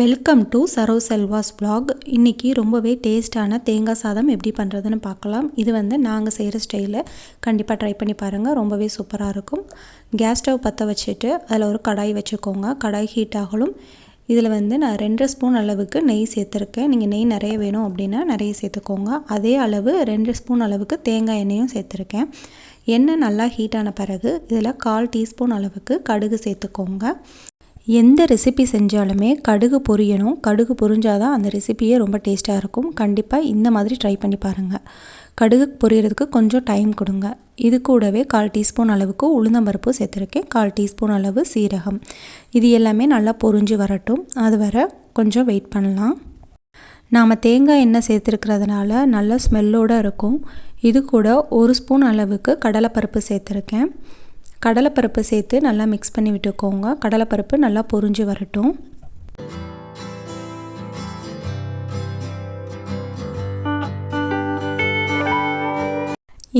Welcome to Saro Selva's blog இன்றைக்கி ரொம்பவே டேஸ்ட்டான தேங்காய் சாதம் எப்படி பண்ணுறதுன்னு பார்க்கலாம். இது வந்து நாங்கள் செய்கிற ஸ்டைலில் கண்டிப்பாக ட்ரை பண்ணி பாருங்கள் ரொம்பவே சூப்பராக இருக்கும். கேஸ் ஸ்டவ் பற்ற வச்சுட்டு அதில் ஒரு கடாய் வச்சுக்கோங்க. கடாய் ஹீட் ஆகலும். இதில் வந்து நான் ரெண்டு ஸ்பூன் அளவுக்கு நெய் சேர்த்துருக்கேன். நீங்கள் நெய் நிறைய வேணும் அப்படின்னா நிறைய சேர்த்துக்கோங்க. அதே அளவு ரெண்டு ஸ்பூன் அளவுக்கு தேங்காய் எண்ணெயும் சேர்த்துருக்கேன். எண்ணெய் நல்லா ஹீட்டான பிறகு இதில் கால் டீஸ்பூன் அளவுக்கு கடுகு சேர்த்துக்கோங்க. எந்த ரெசிபி செஞ்சாலுமே கடுகு பொரியணும். கடுகு பொரிஞ்சாதான் அந்த ரெசிபியே ரொம்ப டேஸ்ட்டாக இருக்கும். கண்டிப்பாக இந்த மாதிரி ட்ரை பண்ணி பாருங்கள் கடுகு பொரியறதுக்கு கொஞ்சம் டைம் கொடுங்க. இது கூடவே கால் டீஸ்பூன் அளவுக்கு உளுந்தம்பருப்பு சேர்த்துருக்கேன். கால் டீஸ்பூன் அளவு சீரகம். இது எல்லாமே நல்லா பொரிஞ்சு வரட்டும். அது வர கொஞ்சம் வெயிட் பண்ணலாம். நாம் தேங்காய் எண்ணெய் சேர்த்துருக்கிறதுனால நல்ல ஸ்மெல்லோடு இருக்கும். இது கூட ஒரு ஸ்பூன் அளவுக்கு கடலைப்பருப்பு சேர்த்துருக்கேன். கடலைப்பருப்பு சேர்த்து நல்லா மிக்ஸ் பண்ணி விட்டுக்கோங்க. கடலைப்பருப்பு நல்லா பொரிஞ்சு வரட்டும்.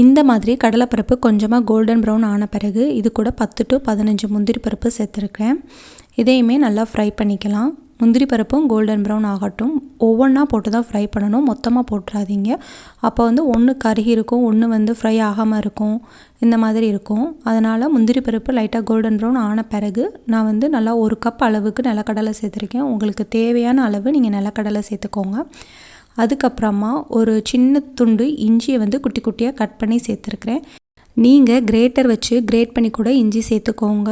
இந்த மாதிரி கடலைப்பருப்பு கொஞ்சமாக கோல்டன் ப்ரௌன் ஆன பிறகு இது கூட பத்து டு பதினஞ்சு முந்திரி பருப்பு சேர்த்துருக்கேன். இதையுமே நல்லா ஃப்ரை பண்ணிக்கலாம். முந்திரி பருப்பும் கோல்டன் ப்ரௌன் ஆகட்டும். ஒவ்வொன்றா போட்டு தான் ஃப்ரை பண்ணணும். மொத்தமாக போட்டுறாதீங்க. அப்போ வந்து ஒன்று கருகி இருக்கும் ஒன்று வந்து ஃப்ரை ஆகாமல் இருக்கும். இந்த மாதிரி இருக்கும். அதனால் முந்திரி பருப்பு லைட்டாக கோல்டன் ப்ரௌன் ஆன பிறகு நான் வந்து நல்லா ஒரு கப் அளவுக்கு நிலக்கடலை சேர்த்துருக்கேன். உங்களுக்கு தேவையான அளவு நீங்கள் நிலக்கடலை சேர்த்துக்கோங்க. அதுக்கப்புறமா ஒரு சின்ன துண்டு இஞ்சியை வந்து குட்டி குட்டியாக கட் பண்ணி சேர்த்துருக்குறேன். நீங்கள் கிரேட்டர் வச்சு கிரேட் பண்ணி கூட இஞ்சி சேர்த்துக்கோங்க.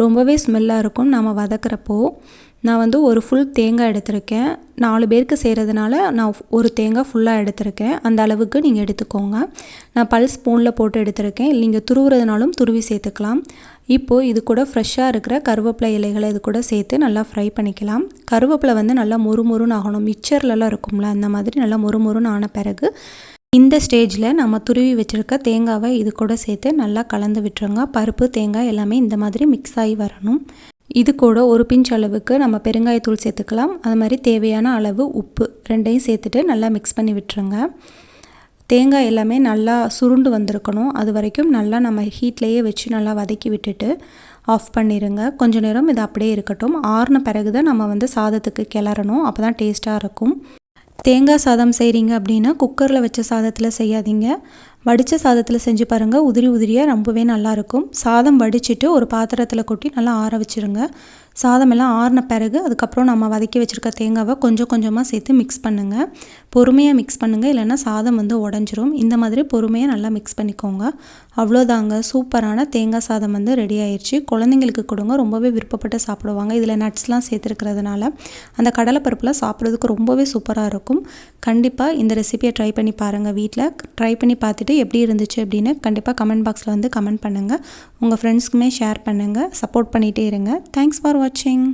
ரொம்பவே ஸ்மெல்லாக இருக்கும். நம்ம வதக்கிறப்போ நான் வந்து ஒரு ஃபுல் தேங்காய் எடுத்திருக்கேன். நாலு பேருக்கு செய்கிறதுனால நான் ஒரு தேங்காய் ஃபுல்லாக எடுத்திருக்கேன். அந்த அளவுக்கு நீங்கள் எடுத்துக்கோங்க. நான் பல் ஸ்பூனில் போட்டு எடுத்திருக்கேன். நீங்கள் துருவுறதுனாலும் துருவி சேர்த்துக்கலாம். இப்போது இது கூட ஃப்ரெஷ்ஷாக இருக்கிற கருவேப்பிலை இலைகளை இது கூட சேர்த்து நல்லா ஃப்ரை பண்ணிக்கலாம். கருவேப்பிலை வந்து நல்லா முறுமுறுன்னு ஆகணும். மிக்சர்லலாம் இருக்கும்ல அந்த மாதிரி நல்லா முறுமுறுன்னு ஆன பிறகு இந்த ஸ்டேஜில் நம்ம துருவி வச்சுருக்க தேங்காவை இது கூட சேர்த்து நல்லா கலந்து விட்டுருங்க. பருப்பு தேங்காய் எல்லாமே இந்த மாதிரி மிக்ஸ் ஆகி வரணும். இது கூட ஒரு பிஞ்ச் அளவுக்கு நம்ம பெருங்காயத்தூள் சேர்த்துக்கலாம். அது மாதிரி தேவையான அளவு உப்பு ரெண்டையும் சேர்த்துட்டு நல்லா மிக்ஸ் பண்ணி விட்டுருங்க. தேங்காய் எல்லாமே நல்லா சுருண்டு வந்திருக்கணும். அது வரைக்கும் நல்லா நம்ம ஹீட்லேயே வச்சு நல்லா வதக்கி விட்டுட்டு ஆஃப் பண்ணிடுங்க கொஞ்ச நேரம் இது அப்படியே இருக்கட்டும். ஆறுன பிறகு தான் நம்ம வந்து சாதத்துக்கு கிளறணும். அப்போ தான் டேஸ்ட்டாக இருக்கும். தேங்காய் சாதம் செய்கிறீங்க அப்படின்னா குக்கரில் வச்ச சாதத்தில் செய்யாதீங்க. வடித்த சாதத்தில் செஞ்சு பாருங்கள் உதிரி உதிரியாக ரொம்பவே நல்லாயிருக்கும். சாதம் வடிச்சிட்டு ஒரு பாத்திரத்தில் கொட்டி நல்லா ஆற வச்சுருங்க. சாதம் எல்லாம் ஆறின பிறகு அதுக்கப்புறம் நம்ம வதக்கி வச்சுருக்க தேங்காவை கொஞ்சம் கொஞ்சமாக சேர்த்து மிக்ஸ் பண்ணுங்கள் பொறுமையாக மிக்ஸ் பண்ணுங்கள் இல்லைன்னா சாதம் வந்து உடஞ்சிரும். இந்த மாதிரி பொறுமையாக நல்லா மிக்ஸ் பண்ணிக்கோங்க. அவ்வளோதாங்க. சூப்பரான தேங்காய் சாதம் வந்து ரெடி ஆயிடுச்சு குழந்தைங்களுக்கு கொடுங்க. ரொம்பவே விருப்பப்பட்டு சாப்பிடுவாங்க. இதில் நட்ஸ்லாம் சேர்த்துருக்கிறதுனால அந்த கடலைப்பருப்புலாம் சாப்பிட்றதுக்கு ரொம்பவே சூப்பராக இருக்கும். கண்டிப்பாக இந்த ரெசிபியை ட்ரை பண்ணி பாருங்கள் வீட்டில் ட்ரை பண்ணி பார்த்துட்டு எப்படி இருந்துச்சு அப்படின்னு கண்டிப்பாக கமெண்ட் பாக்ஸில் வந்து கமெண்ட் பண்ணுங்கள் உங்கள் ஃப்ரெண்ட்ஸ்க்குமே ஷேர் பண்ணுங்கள் சப்போர்ட் பண்ணிகிட்டே இருங்க. தேங்க்ஸ் ஃபார் வாட்சிங்